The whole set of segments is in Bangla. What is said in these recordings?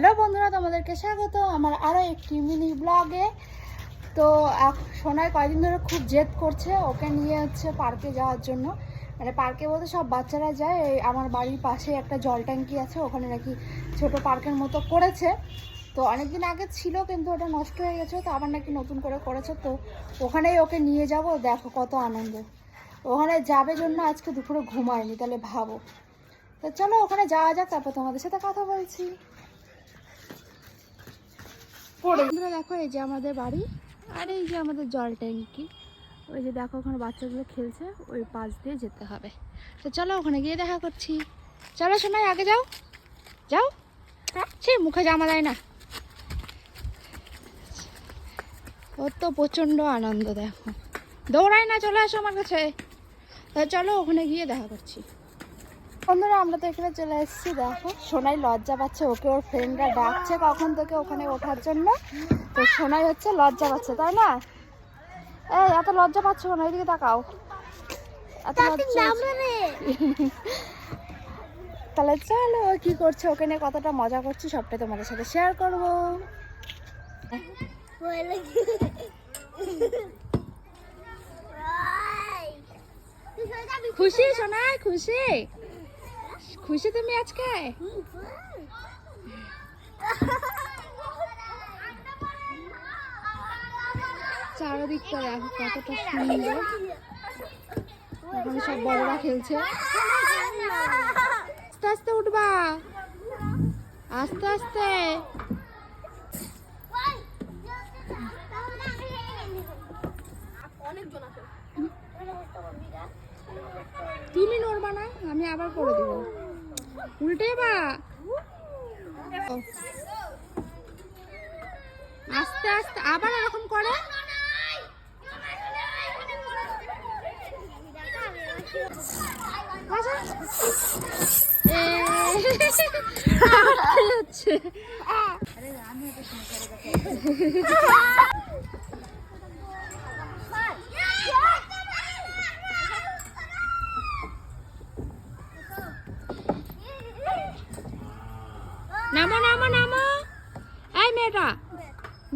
হ্যালো বন্ধুরা, তোমাদেরকে স্বাগত। আমার আরও একটি মিনি ব্লগে তো সোনায় কয়েকদিন ধরে খুব জেদ করছে ওকে নিয়ে হচ্ছে পার্কে যাওয়ার জন্য। মানে পার্কে বলতে সব বাচ্চারা যায়। এই আমার বাড়ির পাশে একটা জল ট্যাঙ্কি আছে, ওখানে নাকি ছোট পার্কের মতো করেছে। তো, অনেকদিন আগে ছিল, কিন্তু ওটা নষ্ট হয়ে গেছে, তো আবার নাকি নতুন করে করেছে। তো, ওখানেই ওকে নিয়ে যাব। দেখো কত আনন্দ। ওখানে যাবে জন্য আজকে দুপুরে ঘুমায়নি, তাহলে ভাবো। তো, চলো ওখানে যাওয়া যাক, তারপর তোমাদের সাথে কথা বলছি। দেখো এই যে আমাদের বাড়ি আর এই যে আমাদের জল ট্যাঙ্কি। ওই যে দেখো, ওখানে বাচ্চাগুলো খেলছে, ওই পাশ দিয়ে যেতে হবে। তো চলো, ওখানে গিয়ে দেখা করছি। চলো শোনাই আগে যাও। যাও। সে মুখে জামা দেয় না। ওর তো প্রচণ্ড আনন্দ, দেখো। দৌড়ায় না, চলে আসো আমার কাছে। চলো, ওখানে গিয়ে দেখা করছি। বন্ধুরা আমরা তো এখানে চলে এসেছি দেখো। সোনাই লজ্জা পাচ্ছে ওকে ওর ফ্রেন্ডরা ডাকছে কখন থেকে ওখানে ওঠার জন্য। তো সোনাই হচ্ছে লজ্জা পাচ্ছে তাই না? এই এত লজ্জা পাচ্ছ না এদিকে তাকাও। এত লজ্জা তাহলে চলো কি করছে? ওকে নিয়ে কতটা মজা করছি সবটাই তোমাদের সাথে শেয়ার করব। খুশি সোনাই? খুশি? খুশি তুমি আজকে? চারিদিকটা দেখো কতটা সুন্দর। ওখানে সব বড়রা খেলছে। আস্তে আস্তে উঠবা। আস্তে আস্তে। তুমি নড়বা না, আমি আবার করে দেবো। উল্টে বা। আস্তে আস্তে আবার এরকম করে? আচ্ছা। এ, আবার হচ্ছে নামো নামো নামো। এই মেয়েটা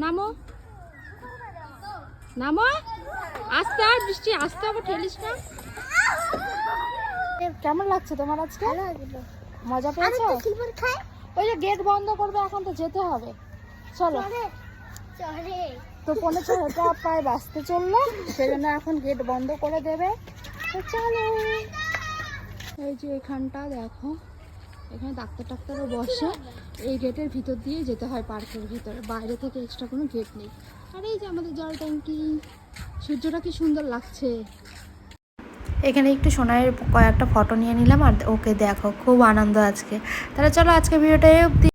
নামো। নামো। আস্তে আর বৃষ্টি আস্তে আবার ঠেলিস না। কেমন লাগছে তোমার আজকে? মজা পেয়েছ? ওই যে গেট বন্ধ করবে এখন তো যেতে হবে। চলো। তো পনেরো ছটা প্রায় বাঁচতে চলল সেই জন্য এখন গেট বন্ধ করে দেবে। তো চলো। এই যে এখানটা দেখো। এখানে ডাক্তার টাক্তারও বসে। এই গেটের ভিতর দিয়ে যেতে হয় পার্কের ভিতরে। বাইরে থেকে এক্সট্রা কোনো গেট নেই। আর এই যে আমাদের জল ট্যাঙ্কি, সূর্যটা কি সুন্দর লাগছে। এখানে একটু সোনাইয়ের কয়েকটা ফটো নিয়ে নিলাম আর ওকে দেখো, খুব আনন্দ আজকে। তাহলে চলো আজকে ভিডিওটা